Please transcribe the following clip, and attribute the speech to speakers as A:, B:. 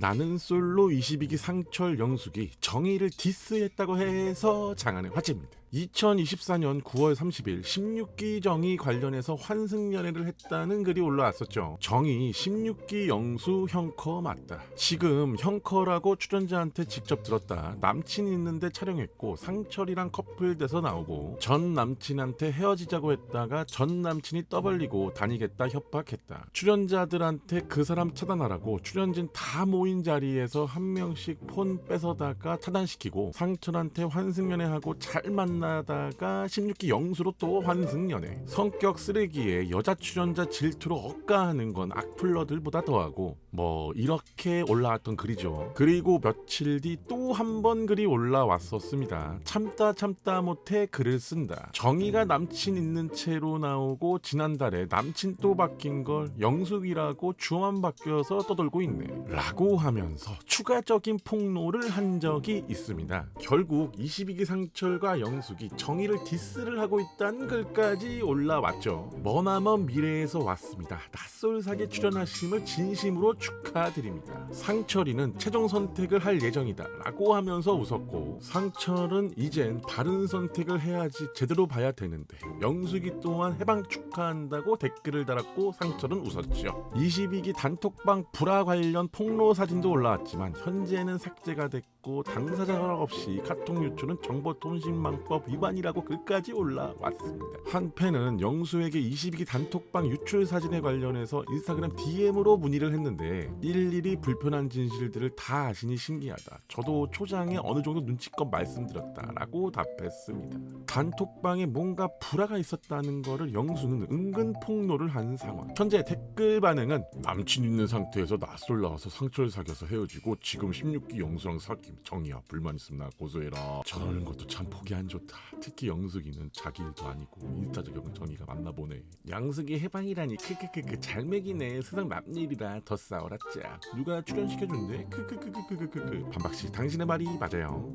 A: 나는 솔로 22기 상철 영숙이 정의를 디스했다고 해서 장안의 화제입니다. 2024년 9월 30일 16기 정의 관련해서 환승연애를 했다는 글이 올라왔었죠. 정의 16기 영수 형커 맞다. 지금 형커라고 출연자한테 직접 들었다. 남친 있는데 촬영했고 상철이랑 커플 돼서 나오고 전 남친한테 헤어지자고 했다가 전 남친이 떠벌리고 다니겠다 협박했다. 출연자들한테 그 사람 차단하라고 출연진 다 모인 자리에서 한 명씩 폰 뺏어다가 차단시키고 상철한테 환승연애하고 잘 만나 다가 16기 영수로 또 환승연애. 성격 쓰레기에 여자 출연자 질투로 억까하는 건 악플러들보다 더하고 뭐 이렇게 올라왔던 글이죠. 그리고 며칠 뒤 또 한 번 글이 올라왔었습니다. 참다 참다 못해 글을 쓴다. 정의가 남친 있는 채로 나오고 지난달에 남친 또 바뀐 걸 영숙이라고 주어만 바뀌어서 떠돌고 있네. 라고 하면서 추가적인 폭로를 한 적이 있습니다. 결국 22기 상철과 영숙 이 정의를 디스를 하고 있다는 글까지 올라왔죠. 머나먼 미래에서 왔습니다. 낯설사계 출연하심을 진심으로 축하드립니다. 상철이는 최종 선택을 할 예정이다 라고 하면서 웃었고 상철은 이젠 바른 선택을 해야지 제대로 봐야 되는데 영숙이 또한 해방 축하한다고 댓글을 달았고 상철은 웃었죠. 22기 단톡방 불화 관련 폭로 사진도 올라왔지만 현재는 삭제가 됐고 당사자 허락 없이 카톡 유출은 정보통신망법 위반이라고 글까지 올라왔습니다 한 팬은 영수에게 22기 단톡방 유출 사진에 관련해서 인스타그램 DM으로 문의를 했는데 일일이 불편한 진실들을 다 아시니 신기하다. 저도 초장에 어느 정도 눈치껏 말씀드렸다라고 답했습니다. 단톡방에 뭔가 불화가 있었다는 거를 영수는 은근 폭로를 한 상황. 현재 댓글 반응은 남친 있는 상태에서 낯설 나와서 상처를 사귀어서 헤어지고 지금 16기 영수랑 사귐 정이야 불만 있으면 나 고소해라. 저러는 것도 참 보기 안 좋다. 특히 영숙이는 자기 일도 아니고 인스타적인 정이가 만나보네. 양숙이 해방이라니 크크크크 잘 먹이네 세상 남일이라 더 싸워라 짜. 누가 출연시켜준대? 크크크크크크크 반박씨 당신의 말이 맞아요.